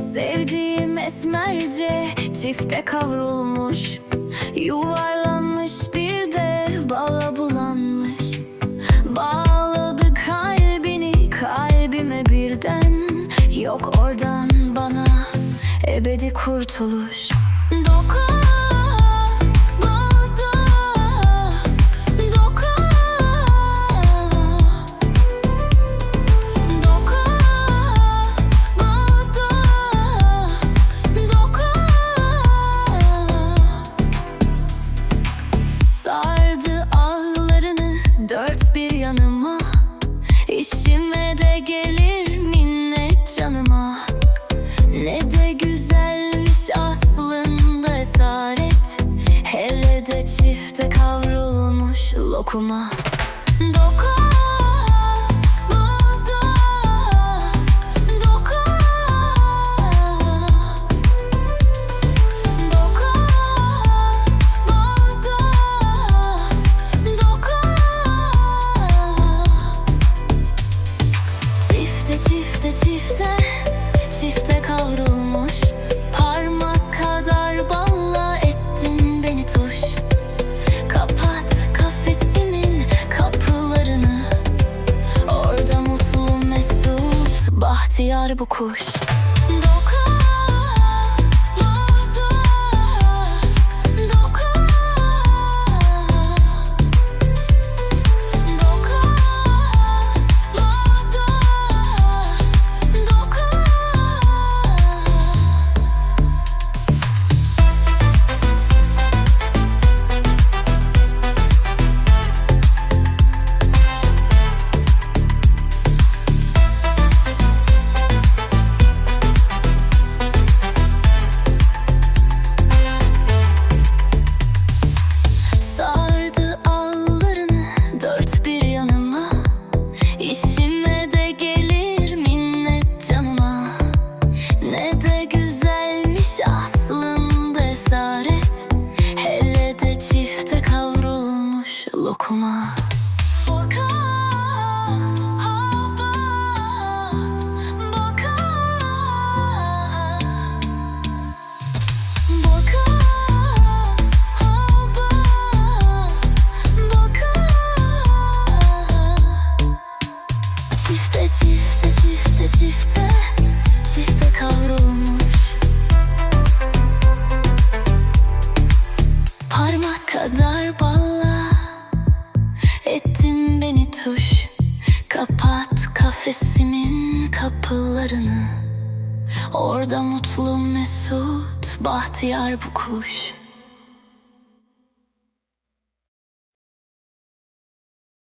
Sevdiğim esmerce çifte kavrulmuş. Yuvarlanmış bir de bala bulanmış. Bağladı kalbini kalbime birden. Yok oradan bana ebedi kurtuluş dört bir yanıma. İşime de gelir minnet canıma. Ne de güzelmiş aslında esaret. Hele de çifte kavrulmuş lokuma. Doka, bu kuş lokuma Boka, boka. Boka, boka. Çifte çifte çifte çifte kapılarını. Orada mutlu mesut bahtiyar bu kuş